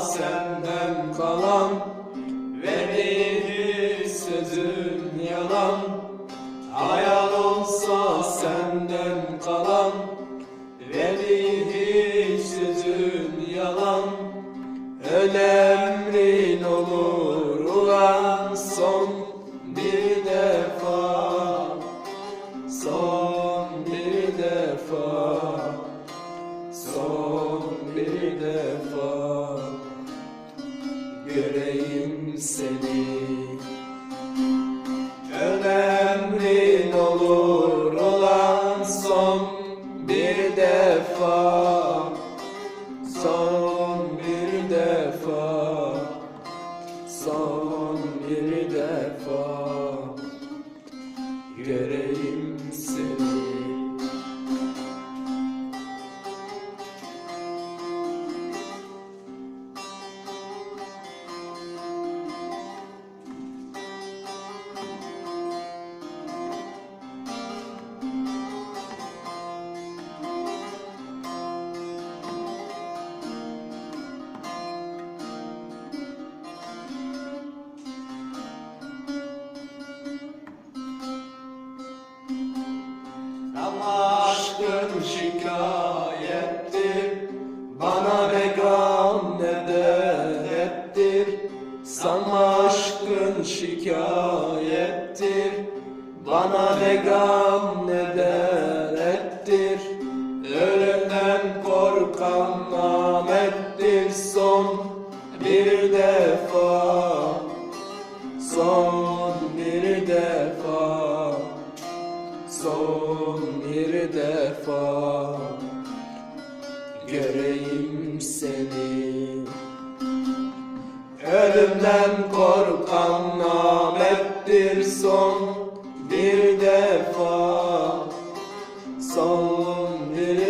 senden kalan Verdiğin sözün yalan. Hayal olsa senden kalan Verdiğin sözün yalan. Önemrin olur ulan son bir defa Son bir defa Göreyim seni. Önemrin olur olan son bir defa. Son bir defa. Son bir defa. Göreyim seni aşkın şikayettir Bana ne gam ne derttir Sana aşkın şikayettir. Bana ne gam ne derttir Ölümden korkan namettir Son bir son bir defa. Göreyim seni. Ölümden korkan namettir son bir defa. Son bir